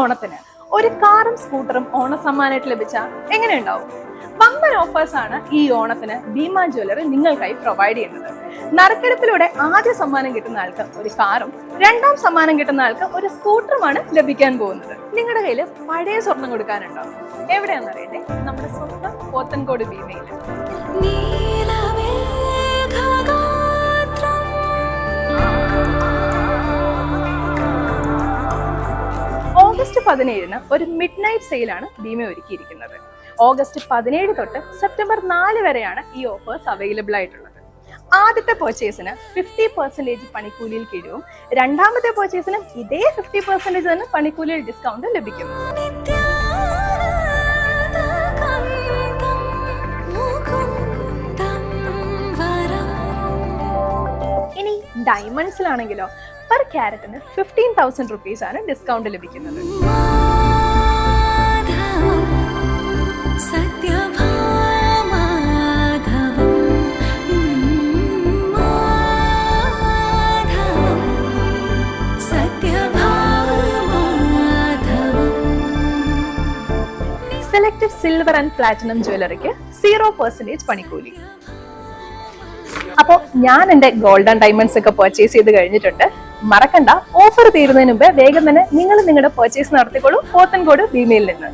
ഓണത്തിന് ഒരു കാറും സ്കൂട്ടറും ഓണ സമ്മാനമായിട്ട് ലഭിച്ച എങ്ങനെ ഉണ്ടാവും വമ്പൻ ഓഫേഴ്സ് ആണ് ഈ ഓണത്തിന് ഭീമ ജ്വല്ലറി നിങ്ങൾക്കായി പ്രൊവൈഡ് ചെയ്യുന്നത്. നറുക്കെടുപ്പിലൂടെ ആദ്യ സമ്മാനം കിട്ടുന്ന ആൾക്ക് ഒരു കാറും രണ്ടാം സമ്മാനം കിട്ടുന്ന ആൾക്ക് ഒരു സ്കൂട്ടറുമാണ് ലഭിക്കാൻ പോകുന്നത്. നിങ്ങളുടെ കയ്യിൽ പഴയ സ്വർണം കൊടുക്കാനുണ്ടോ? എവിടെയാണെന്ന് അറിയട്ടെ നമ്മുടെ സ്വന്തം പോത്തൻകോട് ഭീമയിൽ ഓഗസ്റ്റ് പതിനേഴിന് ഒരു മിഡ് നൈറ്റ് സെയിലാണ് ഭീമ ഒരുക്കിയിരിക്കുന്നത്. ഓഗസ്റ്റ് പതിനേഴ് തൊട്ട് സെപ്റ്റംബർ നാല് വരെയാണ് ഈ ഓഫേഴ്സ് അവൈലബിൾ ആയിട്ടുള്ളത്. ആദ്യത്തെ പർച്ചേസിന് ഫിഫ്റ്റി പെർസെന്റേജ് പണിക്കൂലിയിൽ കിഴിവും. രണ്ടാമത്തെ പർച്ചേസിന് ഇതേ ഫിഫ്റ്റി പെർസെന്റേജ് തന്നെ പണിക്കൂലിയിൽ ഡിസ്കൗണ്ട് ലഭിക്കും. ഇനി ഡയമണ്ട്സിലാണെങ്കിലോ ക്യാരറ്റിന് ഫിഫ്റ്റീൻ തൗസൻഡ് റുപ്പീസ് ആണ് ഡിസ്കൗണ്ട് ലഭിക്കുന്നത്. സെലക്ടഡ് സിൽവർ ആൻഡ് പ്ലാറ്റിനം ജ്വല്ലറിക്ക് സീറോ പെർസെന്റേജ് പണിക്കൂലി. അപ്പോൾ ഞാൻ എന്റെ ഗോൾഡൻ ഡയമണ്ട്സ് ഒക്കെ പർച്ചേസ് ചെയ്ത് കഴിഞ്ഞിട്ടുണ്ട്. മറക്കണ്ട. ഓഫർ തീരുന്നതിന് മുമ്പ് വേഗം തന്നെ നിങ്ങൾ നിങ്ങളുടെ പർച്ചേസ് നടത്തിക്കോളൂ. പോത്തൻകോട് ഭീമയിൽ നിന്ന്.